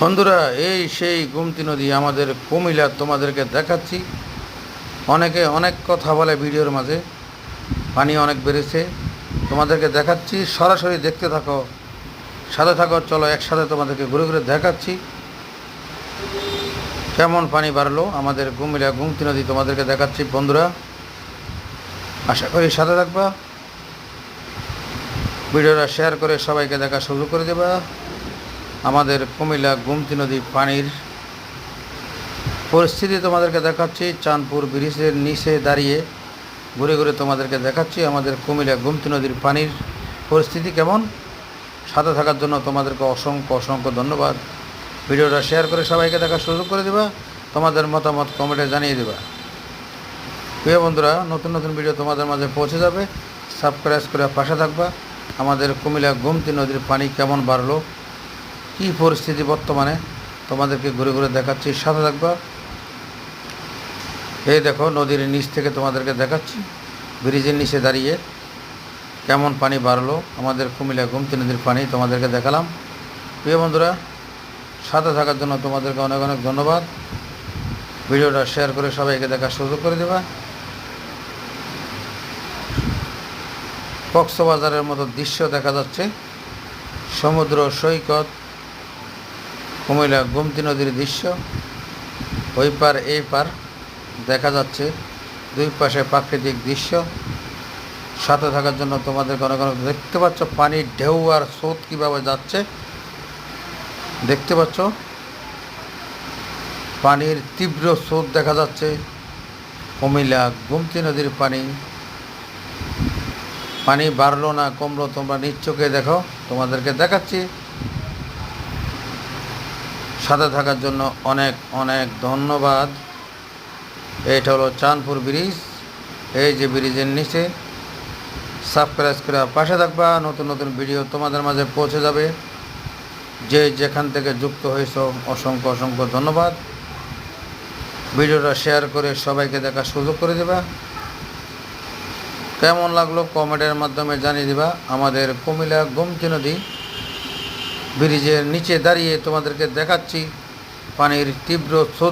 বন্ধুরা, এই সেই গুমতি নদী আমাদের কুমিল্লা তোমাদেরকে দেখাচ্ছি। অনেকে অনেক কথা বলে ভিডিওর মাঝে, পানি অনেক বেড়েছে। তোমাদেরকে দেখাচ্ছি, সরাসরি দেখতে থাকো, সাথে থাকো, চলো একসাথে তোমাদেরকে ঘুরে ঘুরে দেখাচ্ছি। কেমন পানি বাড়লো আমাদের কুমিল্লা গুমতি নদী তোমাদেরকে দেখাচ্ছি, বন্ধুরা। আশা করি সাথে থাকবা। ভিডিওটা শেয়ার করে সবাইকে দেখা শুরু করে দেবা। আমাদের কুমিল্লা গুমতি নদী পানির পরিস্থিতি তোমাদেরকে দেখাচ্ছি। চাঁদপুর ব্রিজের নিচে দাঁড়িয়ে ঘুরে ঘুরে তোমাদেরকে দেখাচ্ছি আমাদের কুমিল্লা গুমতি নদীর পানির পরিস্থিতি কেমন। সাথে থাকার জন্য তোমাদেরকে অসংখ্য অসংখ্য ধন্যবাদ। ভিডিওটা শেয়ার করে সবাইকে দেখা শুরু করে দেবা, তোমাদের মতামত কমেন্টে জানিয়ে দেবা। প্রিয় বন্ধুরা, নতুন নতুন ভিডিও তোমাদের মাঝে পৌঁছে যাবে। সাবস্ক্রাইব করে পাশে থাকবা। আমাদের কুমিল্লা গুমতি নদীর পানি কেমন বাড়লো কী পরিস্থিতি বর্তমানে? তোমাদেরকে ঘুরে ঘুরে দেখাচ্ছি। সাথে থাকবা। এই দেখো, নদীর নিচ থেকে তোমাদেরকে দেখাচ্ছি। ব্রিজের নিচে দাঁড়িয়ে কেমন পানি বাড়লো? আমাদের কুমিল্লা গুমতি নদীর পানি তোমাদেরকে দেখালাম। প্রিয় বন্ধুরা, সাথে থাকার জন্য তোমাদেরকে অনেক অনেক ধন্যবাদ। ভিডিওটা শেয়ার করে সবাইকে দেখার সুযোগ করে দেবা। কক্সবাজারের মতো দৃশ্য দেখা যাচ্ছে। সমুদ্র সৈকত কুমিল্লা গুমতি নদীর দৃশ্য। ওই পার, এই পার দেখা যাচ্ছে দুই পাশে প্রাকৃতিক দৃশ্য। সাথে থাকার জন্য তোমাদের কোনো অনেক দেখতে পাচ্ছ, পানির ঢেউ আর স্রোত কীভাবে যাচ্ছে। দেখতে পাচ্ছ, পানির তীব্র স্রোত দেখা যাচ্ছে। কুমিল্লা গুমতি নদীর পানি। পানি বাড়লো না, কমলো, তোমরা নিজ চোখে দেখো, তোমাদেরকে দেখাচ্ছি। সাথে থাকার জন্য অনেক অনেক ধন্যবাদ। এইটা হলো চাঁদপুর ব্রিজ। এই যে ব্রিজের নিচে সাবস্ক্রাইব করে পাশে থাকবা। নতুন নতুন ভিডিও তোমাদের মাঝে পৌঁছে যাবে। যে যেখান থেকে যুক্ত হয়েছ, অসংখ্য অসংখ্য ধন্যবাদ। ভিডিওটা শেয়ার করে সবাইকে দেখার সুযোগ করে দেবা। কেমন লাগল কমেন্টের মাধ্যমে জানিয়ে দিবা। আমাদের কুমিল্লা গোমতি নদী। ব্রিজের নিচে দাঁড়িয়ে তোমাদেরকে দেখাচ্ছি। পানির তীব্র স্রোত